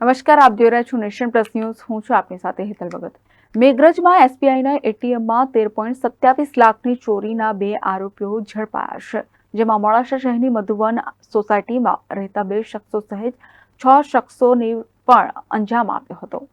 નમસ્કાર, આપ જોઈ રહ્યા છો નેશન પ્લસ ન્યૂઝ. હું છું આપની સાથે હેતલ ભગત. મેઘરજમાં એસબીઆઈના એટીએમમાં તેર પોઈન્ટ સત્યાવીસ લાખની ચોરીના બે આરોપીઓ ઝડપાયા છે, જેમાં મોડાસા શહેરની મધુવન સોસાયટીમાં રહેતા બે શખ્સો સહિત છ શખ્સોને પણ અંજામ આપ્યો હતો.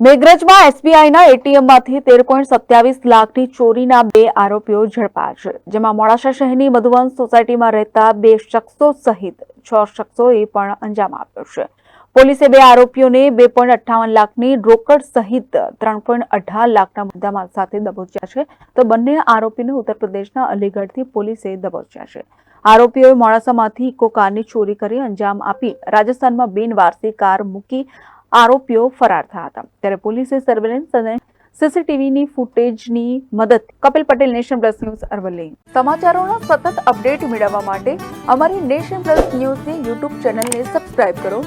મેઘરજમાં એસબીઆઈના એટીએમમાંથી તેર પોઈન્ટ સત્યાવીસ લાખની ચોરીના બે આરોપીઓ ઝડપાયા છે, જેમાં મોડાસા શહેરની મધુવન સોસાયટીમાં રહેતા બે શખ્સો સહિત છ શખ્સોએ પણ અંજામ આપ્યો છે. પોલીસે બે આરોપીઓને બે પોઈન્ટ અઠ્ઠાવન લાખની રોકડ સહિત ત્રણ પોઈન્ટ અઢાર લાખના મુદ્દામાલ સાથે દબોચ્યા છે. તો બંને આરોપીને ઉત્તર પ્રદેશના અલીગઢથી પોલીસે દબોચ્યા છે. આરોપીઓએ મોડાસામાંથી ઇકો કારની ચોરી કરી અંજામ આપી રાજસ્થાનમાં બિનવારસી કાર મૂકી આરોપીઓ ફરાર થયા હતા. ત્યારે પોલીસે સર્વેલન્સ અને સીસીટીવીની ફૂટેજની મદદ Kapil Patel nation plus news Aravalli. સમાચારોના સતત અપડેટ મેળવવા માટે અમારી નેશન પ્લસ ન્યૂઝની યુટ્યુબ ચેનલને સબસ્ક્રાઇબ કરો.